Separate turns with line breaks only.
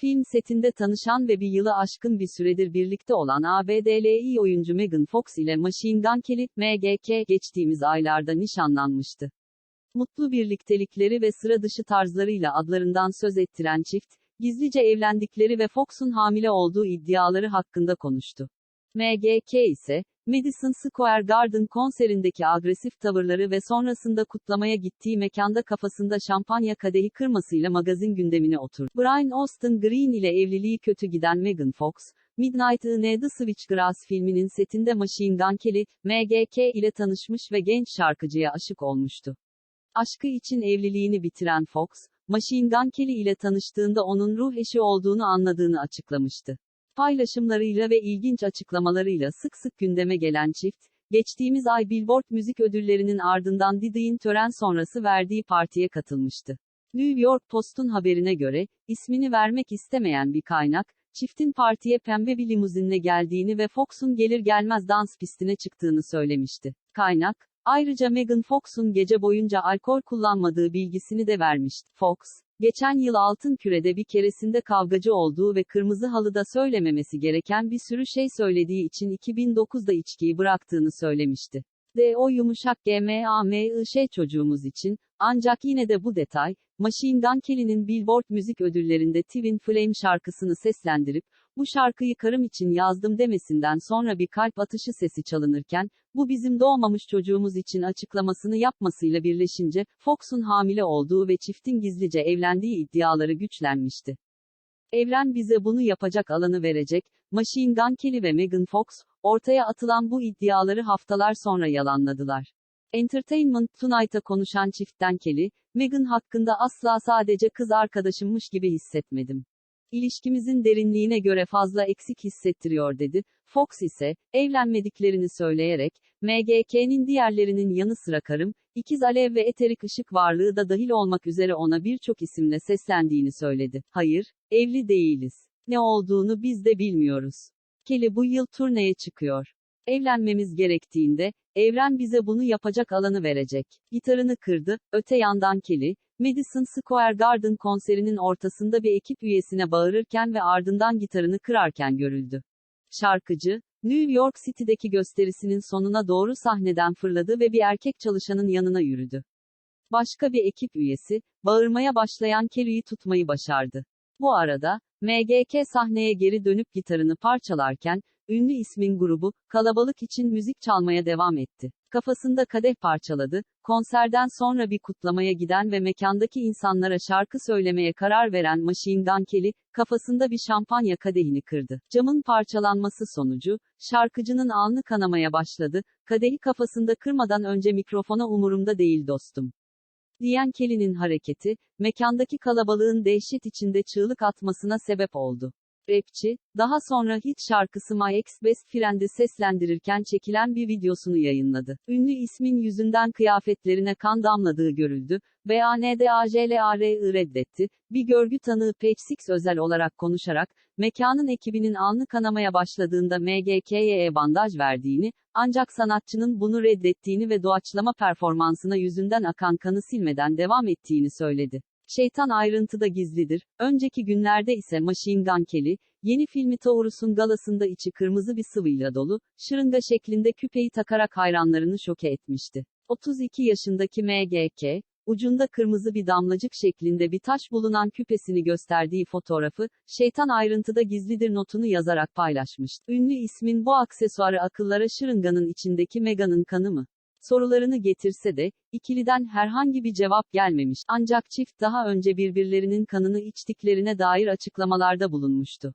Film setinde tanışan ve bir yılı aşkın bir süredir birlikte olan ABD'li oyuncu Megan Fox ile Machine Gun Kelly, MGK, geçtiğimiz aylarda nişanlanmıştı. Mutlu birliktelikleri ve sıra dışı tarzlarıyla adlarından söz ettiren çift, gizlice evlendikleri ve Fox'un hamile olduğu iddiaları hakkında konuştu. MGK ise, Madison Square Garden konserindeki agresif tavırları ve sonrasında kutlamaya gittiği mekanda kafasında şampanya kadehi kırmasıyla magazin gündemine oturdu. Brian Austin Green ile evliliği kötü giden Megan Fox, Midnight in the Switchgrass filminin setinde Machine Gun Kelly, MGK ile tanışmış ve genç şarkıcıya aşık olmuştu. Aşkı için evliliğini bitiren Fox, Machine Gun Kelly ile tanıştığında onun ruh eşi olduğunu anladığını açıklamıştı. Paylaşımlarıyla ve ilginç açıklamalarıyla sık sık gündeme gelen çift, geçtiğimiz ay Billboard müzik ödüllerinin ardından Diddy'in tören sonrası verdiği partiye katılmıştı. New York Post'un haberine göre, ismini vermek istemeyen bir kaynak, çiftin partiye pembe bir limuzinle geldiğini ve Fox'un gelir gelmez dans pistine çıktığını söylemişti. Kaynak, ayrıca Megan Fox'un gece boyunca alkol kullanmadığı bilgisini de vermişti. Fox, geçen yıl altın kürede bir keresinde kavgacı olduğu ve kırmızı halıda söylememesi gereken bir sürü şey söylediği için 2009'da içkiyi bıraktığını söylemişti. De o yumuşak GMAMI çocuğumuz için, ancak yine de bu detay, Machine Gun Kelly'nin Billboard müzik ödüllerinde Twin Flame şarkısını seslendirip, bu şarkıyı karım için yazdım demesinden sonra bir kalp atışı sesi çalınırken, bu bizim doğmamış çocuğumuz için açıklamasını yapmasıyla birleşince, Fox'un hamile olduğu ve çiftin gizlice evlendiği iddiaları güçlenmişti. Evren bize bunu yapacak alanı verecek, Machine Gun Kelly ve Megan Fox, ortaya atılan bu iddiaları haftalar sonra yalanladılar. Entertainment Tonight'a konuşan çiftten Kelly, Megan hakkında asla sadece kız arkadaşımmış gibi hissetmedim. İlişkimizin derinliğine göre fazla eksik hissettiriyor dedi. Fox ise, evlenmediklerini söyleyerek, MGK'nin diğerlerinin yanı sıra karım, ikiz alev ve eterik ışık varlığı da dahil olmak üzere ona birçok isimle seslendiğini söyledi. Hayır, evli değiliz. Ne olduğunu biz de bilmiyoruz. Kelly bu yıl turneye çıkıyor. Evlenmemiz gerektiğinde, evren bize bunu yapacak alanı verecek. Gitarını kırdı, öte yandan Kelly, Madison Square Garden konserinin ortasında bir ekip üyesine bağırırken ve ardından gitarını kırarken görüldü. Şarkıcı, New York City'deki gösterisinin sonuna doğru sahneden fırladı ve bir erkek çalışanın yanına yürüdü. Başka bir ekip üyesi, bağırmaya başlayan Kelly'yi tutmayı başardı. Bu arada, MGK sahneye geri dönüp gitarını parçalarken, ünlü ismin grubu, kalabalık için müzik çalmaya devam etti. Kafasında kadeh parçaladı, konserden sonra bir kutlamaya giden ve mekandaki insanlara şarkı söylemeye karar veren Machine Gun Kelly, kafasında bir şampanya kadehini kırdı. Camın parçalanması sonucu, şarkıcının alnı kanamaya başladı, kadehi kafasında kırmadan önce mikrofona umurumda değil dostum diyen Kelly'nin hareketi, mekandaki kalabalığın dehşet içinde çığlık atmasına sebep oldu. Rapçi, daha sonra hit şarkısı My Ex Best Friend'i seslendirirken çekilen bir videosunu yayınladı. Ünlü ismin yüzünden kıyafetlerine kan damladığı görüldü. BANDAJLAR'ı reddetti. Bir görgü tanığı Page özel olarak konuşarak, mekanın ekibinin alnı kanamaya başladığında MGK'ye bandaj verdiğini, ancak sanatçının bunu reddettiğini ve doğaçlama performansına yüzünden akan kanı silmeden devam ettiğini söyledi. Şeytan ayrıntıda gizlidir. Önceki günlerde ise Machine Gun Kelly, yeni filmi Taurus'un galasında içi kırmızı bir sıvıyla dolu, şırınga şeklinde küpeyi takarak hayranlarını şoke etmişti. 32 yaşındaki MGK, ucunda kırmızı bir damlacık şeklinde bir taş bulunan küpesini gösterdiği fotoğrafı, şeytan ayrıntıda gizlidir notunu yazarak paylaşmıştı. Ünlü ismin bu aksesuarı akıllara şırınganın içindeki Meghan'ın kanı mı? Sorularını getirse de, ikiliden herhangi bir cevap gelmemiş. Ancak çift daha önce birbirlerinin kanını içtiklerine dair açıklamalarda bulunmuştu.